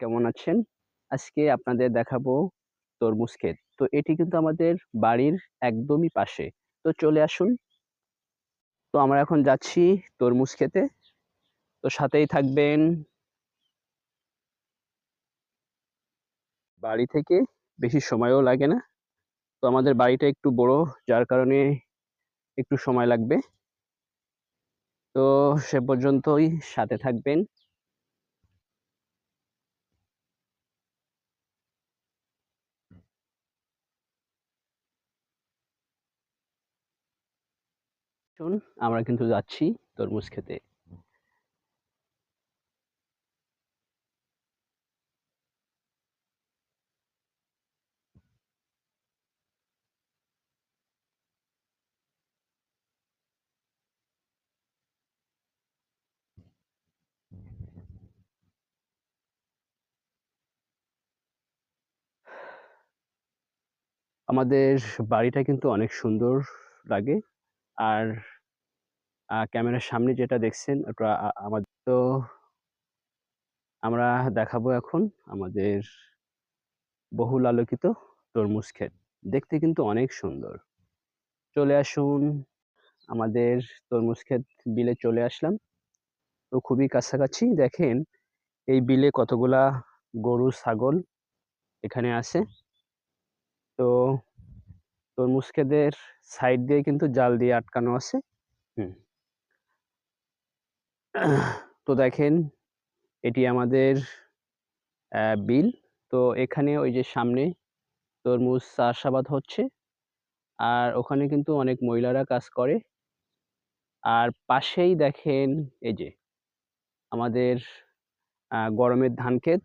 কেমন আছেন? আজকে আপনাদের দেখাবো তরমুজ ক্ষেত। তো এটি কিন্তু আমাদের বাড়ির একদমই পাশে। তো চলে আসুন। তো আমরা এখন যাচ্ছি তরমুজ খেতে। তো সাথেই থাকবেন। বাড়ি থেকে বেশি সময়ও লাগে না। তো আমাদের বাড়িটা একটু বড়, যার কারণে একটু সময় লাগবে। তো সে পর্যন্তই সাথে থাকবেন। শোন আমরা কিন্তু যাচ্ছি তরমুজ খেতে। আমাদের বাড়িটা কিন্তু অনেক সুন্দর লাগে। আর ক্যামেরার সামনে যেটা দেখছেন ওটা আমাদের তো আমরা দেখাবো এখন আমাদের বহুল আলোকিত তরমুজ ক্ষেত। দেখতে কিন্তু অনেক সুন্দর। চলে আসুন আমাদের তরমুজ ক্ষেত বিলে চলে আসলাম। তো খুবই কাছাকাছি দেখেন এই বিলে কতগুলা গরু, ছাগল এখানে আছে। তো তরমুজ ক্ষেতের সাইড দিয়ে কিন্তু জাল দিয়ে আটকানো আছে। হুম। তো দেখেন, এটি আমাদের বিল। তো এখানে ওই যে সামনে তরমুজ চাষাবাদ হচ্ছে। আর ওখানে কিন্তু অনেক মহিলারা কাজ করে। আর পাশেই দেখেন, এই যে আমাদের গরমের ধান ক্ষেত।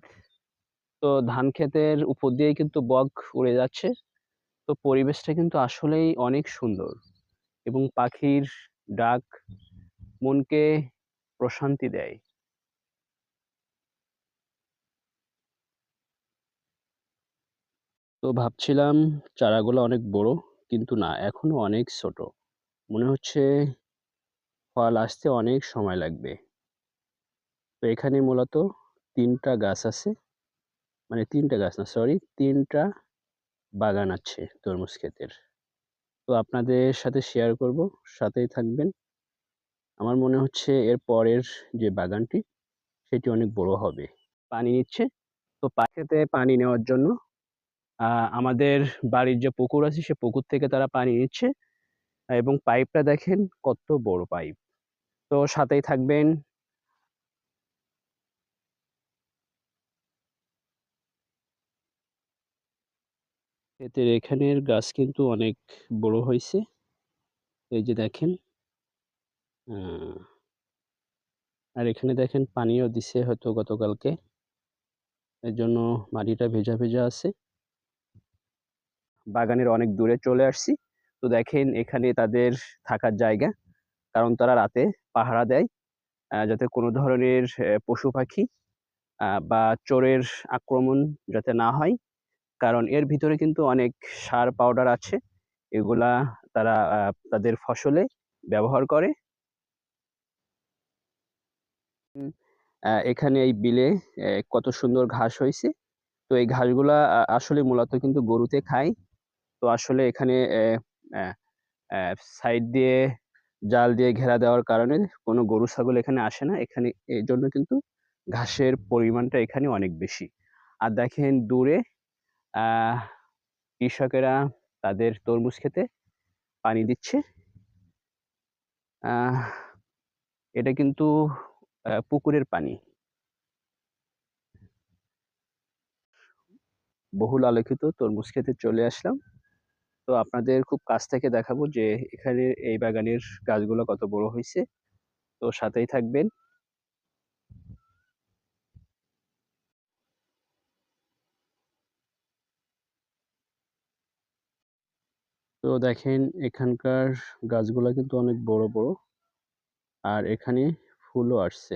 তো ধান ক্ষেতের উপর দিয়ে কিন্তু বক উড়ে যাচ্ছে। তো পরিবেশটা কিন্তু আসলেই অনেক সুন্দর এবং পাখির ডাক মনকে প্রশান্তি দেয়। তো ভাবছিলাম চারাগুলা অনেক বড়, কিন্তু না এখনও অনেক ছোট। মনে হচ্ছে ফল আসতে অনেক সময় লাগবে। তো এখানে মূলত তিনটা গাছ আছে। মানে তিনটা গাছ না সরি তিনটা বাগান আছে তরমুজ ক্ষেতের। তো আপনাদের সাথে শেয়ার করব, সাথেই থাকবেন। আমার মনে হচ্ছে এর পরের যে বাগানটি, সেটি অনেক বড় হবে। পানি নিচ্ছে। তো পা ক্ষেতে পানি নেওয়ার জন্য আমাদের বাড়ির যে পুকুর আছে, সে পুকুর থেকে তারা পানি নিচ্ছে। এবং পাইপটা দেখেন কত বড় পাইপ। তো সাথেই থাকবেন। এতে এখানের গাছ কিন্তু অনেক বড় হয়েছে এই যে দেখেন। আর এখানে দেখেন পানিও দিছে হয়তো গতকালকে। এর জন্য মাটিটা ভেজা, ভেজা আছে। বাগানের অনেক দূরে চলে আসছি। তো দেখেন এখানে তাদের থাকার জায়গা। কারণ তারা রাতে পাহারা দেয়। যাতে কোনো ধরনের পশু-পাখি বা চোরের আক্রমণ যাতে না হয়। কারণ এর ভিতরে কিন্তু অনেক সার পাউডার আছে। এগুলা তারা তাদের ফসলে ব্যবহার করে। এখানে এই বিলে কত সুন্দর ঘাস হয়েছে তো এই ঘাসগুলা আসলে মূলত কিন্তু গরুতে খায়। তো আসলে এখানে সাইড দিয়ে জাল দিয়ে ঘেরা দেওয়ার কারণে কোনো গরু, ছাগল এখানে আসে না। এখানে এই জন্য কিন্তু ঘাসের পরিমাণটা এখানে অনেক বেশি। আর দেখেন দূরে কৃষকেরা তাদের তরমুজ খেতে পানি দিচ্ছে। এটা কিন্তু পুকুরের পানি। বহুল আলোকিত তরমুজ খেতে চলে আসলাম। তো আপনাদের খুব কাছ থেকে দেখাবো যে এখানে এই বাগানের গাছগুলো কত বড় হয়েছে তো সাথেই থাকবেন। তো দেখেন এখানকার গাছগুলো কিন্তু অনেক বড়, বড়। আর এখানে ফুলও আসছে।